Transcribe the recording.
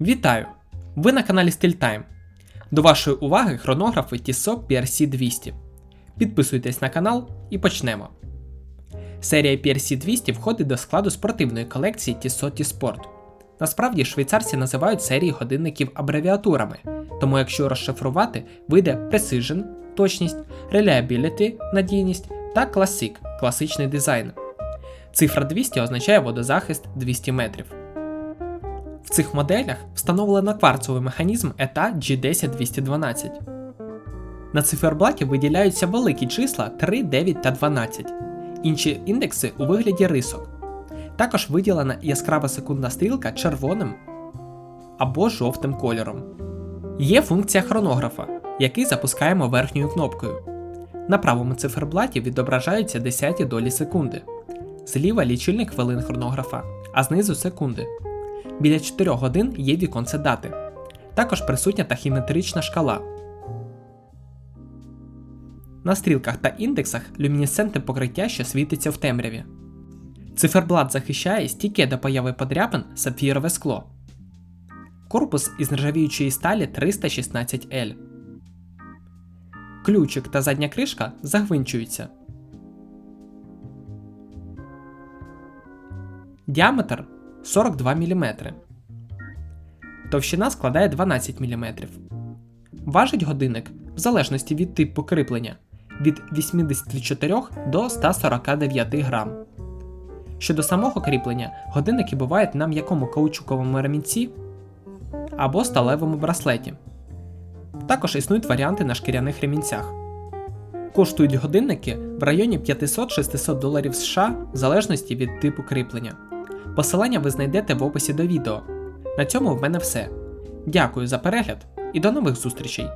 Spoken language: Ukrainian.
Вітаю! Ви на каналі StillTime. До вашої уваги хронографи Tissot PRC 200. Підписуйтесь на канал і почнемо. Серія PRC 200 входить до складу спортивної колекції Tissot T-Sport. Насправді швейцарці називають серії годинників абревіатурами, тому якщо розшифрувати, вийде Precision точність, Reliability надійність та Classic класичний дизайн. Цифра 200 означає водозахист 200 метрів. В цих моделях встановлено кварцовий механізм ETA G10212. На циферблаті виділяються великі числа 3, 9 та 12, інші індекси у вигляді рисок. Також виділена яскрава секундна стрілка червоним або жовтим кольором. Є функція хронографа, який запускаємо верхньою кнопкою. На правому циферблаті відображаються десяті долі секунди. Зліва лічильник хвилин хронографа, а знизу секунди. Біля 4 годин є віконце дати. Також присутня тахіметрична шкала. На стрілках та індексах люмінесцентне покриття, що світиться в темряві. Циферблат захищає стійке до появи подряпин сапфірове скло. Корпус із нержавіючої сталі 316L. Ключик та задня кришка загвинчуються. Діаметр 42 мм. Товщина складає 12 мм. Важить годинник в залежності від типу кріплення від 84 до 149 грам. Щодо самого кріплення, годинники бувають на м'якому каучуковому ремінці або сталевому браслеті. Також існують варіанти на шкіряних ремінцях. Коштують годинники в районі 500-600 доларів США в залежності від типу кріплення. Посилання ви знайдете в описі до відео. На цьому в мене все. Дякую за перегляд і до нових зустрічей!